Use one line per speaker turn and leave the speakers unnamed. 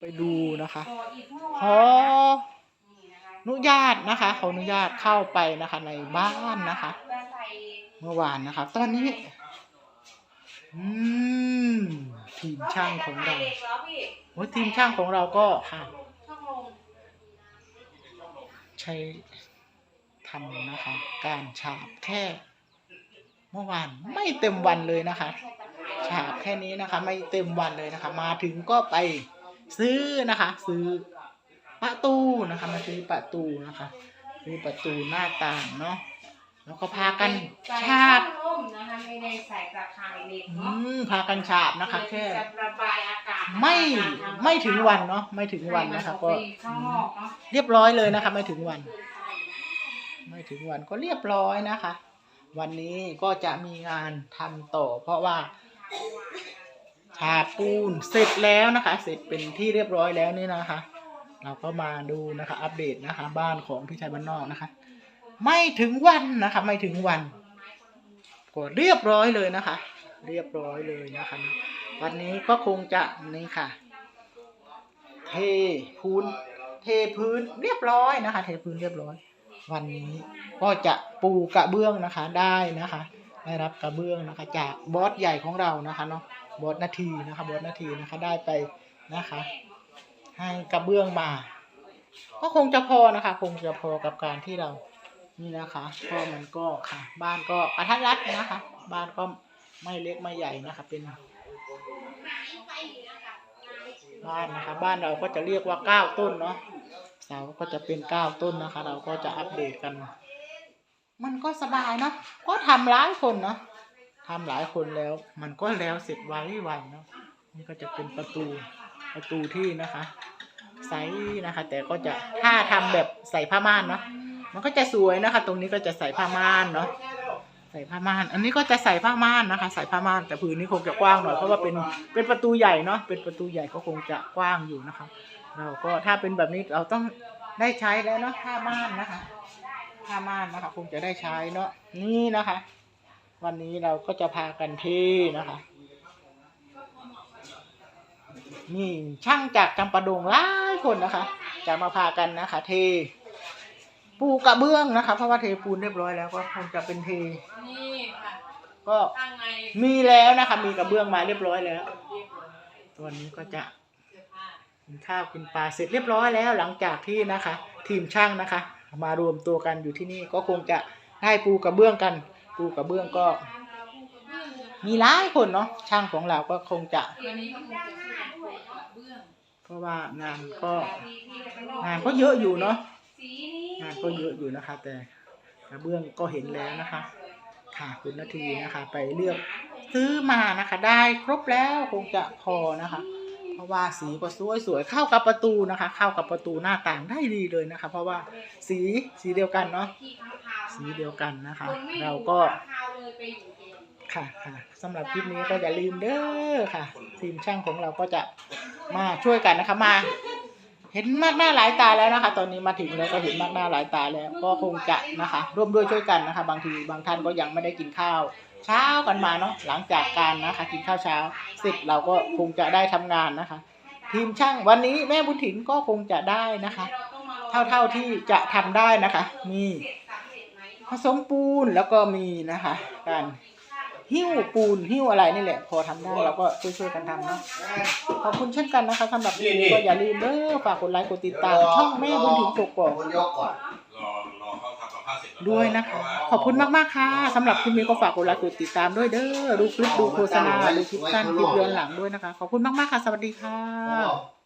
ไปดูนะคะ
ขออีกเมื่อ
ข
วา
อน
นี่นะคะ
อนุญาตนะคะขออนุญาตเข้าไปนะคะ ในบ้านนะคะ
จะใส่
เมื่อวานนะคะตอนนี้ อืมทีมช่างของเรา
ก็ใส่ด็กแล้วพี่
โอ้ยทีมช่างของเราก็ค่ะ
ช่องลง
ใช้ทำนะคะ การฉาบแค่ เมื่อวานไม่เต็มวันเลยนะคะ ฉาบแค่นี้นะคะ ไม่เต็มวันเลยนะคะ มาถึงก็ไป ซื้อนะคะ ซื้อประตูนะคะมาซื้อประตูนะคะ ซื้อประตูหน้าต่างเนาะแล้วก็พากัน
ใส่
ฉาบ
ช่องลมนะคะไม่ได้ใส่ตะข่ายเหล็ก
อื
เนาะ
มพากันฉาบนะคะ แค่
จะระบายอากาศ
ไม่
การทำ
ไม่ถึงวันเนาะไม่ถึงวันนะคะ ก็
ให้มัออไปข้างนอกเนาะ
เรียบร้อยเลยนะคะ ไม่ถึงวัน ไม่ถึงวันก็เรียบร้อยนะคะ วันนี้ก็จะมีงานทำต่อ เพราะว่า ฉาปูนเสร็จแล้วนะคะ เสร็จเป็นที่เรียบร้อยแล้วนี่นะคะ เราก็มาดูนะคะ อัปเดตนะคะ บ้านของพี่ชายบ้านนอกนะคะ ไม่ถึงวันนะคะ ไม่ถึงวันก็เรียบร้อยเลยนะคะ เรียบร้อยเลยนะคะ วันนี้ก็คงจะนี่ค่ะ เทพื้นเทพื้นเรียบร้อยนะคะ เทพื้นเรียบร้อย วันนี้ก็จะปูกระเบื้องนะคะได้นะคะ ได้รับกระเบื้องนะคะ จากบอสใหญ่ของเรานะคะเนาะบอสนาทีนะคะบอสนาทีนะคะได้ไปนะคะ ให้กระเบื้องมา ก็คงจะพอนะคะ คงจะพอกับการที่เรานี่นะคะก็มันก็ค่ะ บ้านก็กระทัดรัดนะคะ บ้านก็ไม่เล็กไม่ใหญ่นะคะ เป็นบ้านนะคะ บ้านเราก็จะเรียกว่าเก้าต้นเนาะเสาก็จะเป็นเก้าต้นนะคะ เราก็จะอัปเดตกัน มันก็สบายเนาะก็ทำหลายคนเนาะทำหลายคนแล้ว มันก็แล้วเสร็จไวไวเนาะนี่ก็จะเป็นประตูประตูที่นะคะใสนะคะ แต่ก็จะถ้าทำแบบใส่ผ้าม่านเนาะมันก็จะสวยนะคะ ตรงนี้ก็จะใส่ผ้าม่านเนาะใส่ผ้าม่าน อันนี้ก็จะใส่ผ้าม่านนะคะ ใส่ผ้าม่านแต่ผืนนี้คงจะกว้างหน่อยเพราะว่าเป็นเป็นประตูใหญ่เนาะเป็นประตูใหญ่ก็คงจะกว้างอยู่นะคะ เราก็ถ้าเป็นแบบนี้เราต้องได้ใช้แล้วเนาะผ้าม่านนะคะ ผ้าม่านนะคะ คงจะได้ใช้เนาะนี่นะคะ วันนี้เราก็จะพากันเทนะคะ นี่ช่างจากจำปาดงหลายคนนะคะ จะมาพากันนะคะ เท ปูกระเบื้องนะคะ เพราะว่าเทปูนเรียบร้อยแล้วก็คงจะเป็นเท
นี่ค่ะ
ก็
ข้างใน
มีแล้วนะคะ มีกระเบื้องมาเรียบร้อยแล้วตัวนี้ก็จะ
เสื้อผ้า
กินข้าวกินปลาเสร็จเรียบร้อยแล้วหลังจากที่นะคะ ทีมช่างนะคะ มารวมตัวกันอยู่ที่นี่ก็คงจะได้ปูกระเบื้องกัน ปูกระเบื้องก็ มีหลายคนเนาะช่างของเราก็คงจะ
เพ
ราะว่างานก็งานก็เยอะอยู่เนาะงานก็เยอะอยู่นะคะ แต่กระเบื้องก็เห็นแล้วนะคะ ค่ะคุณนาทีนะคะ ไปเลือกซื้อมานะคะ ได้ครบแล้วคงจะพอนะคะ เพราะว่าสีก็สวยสวยๆเข้ากับประตูนะคะ เข้ากับประตูหน้าต่างได้ดีเลยนะคะ เพราะว่าสีสีเดียวกันเนาะสีเดียวกันนะคะ เราก็
ข้างคาวเลยไปอยู่เอง
ค่ะค่ะสำหรับคลิปนี้ก็อย่าลืมเด้อค่ะ ทีมช่างของเราก็จะมาช่วยกันนะคะมา เห็นมากหน้าหลายตาแล้วนะคะ ตอนนี้มาถึงแล้วก็เห็นมากหน้าหลายตาแล้ว ก็คงจะนะคะ ร่วมด้วยช่วยกันนะคะ บางทีบางท่านก็ยังไม่ได้กินข้าว เช้ากันมาเนาะหลังจากการนะคะกินข้าวเช้าเสร็จเราก็คงจะได้ทำงานนะคะ ทีมช่างวันนี้แม่บุญถิ่นก็คงจะได้นะคะ
เท่า
เท่าๆที่จะทำได้นะคะมีผสมปูนแล้วก็มีนะคะการหิ้วปูนหิ้วอะไรนี่แหละ พอทำได้เราก็ช่วยๆกันทำเนาะขอบคุณเช่นกันนะคะสำหรับคลิปนี้ก็อย่าลืมเด้อฝากกดไลค์กดติดตามช่องแม่บุญถึงกกอก ด้วยนะคะ ขอบคุณมากๆค่ะสำหรับคลิปนี้ก็ฝากกดไลค์กดติดตามด้วยเด้อดูคลิปดูโฆษณาดูคลิปสั้นคลิปเดือนหลังด้วยนะคะ ขอบคุณมากๆค่ะ สวัสดีค่ะ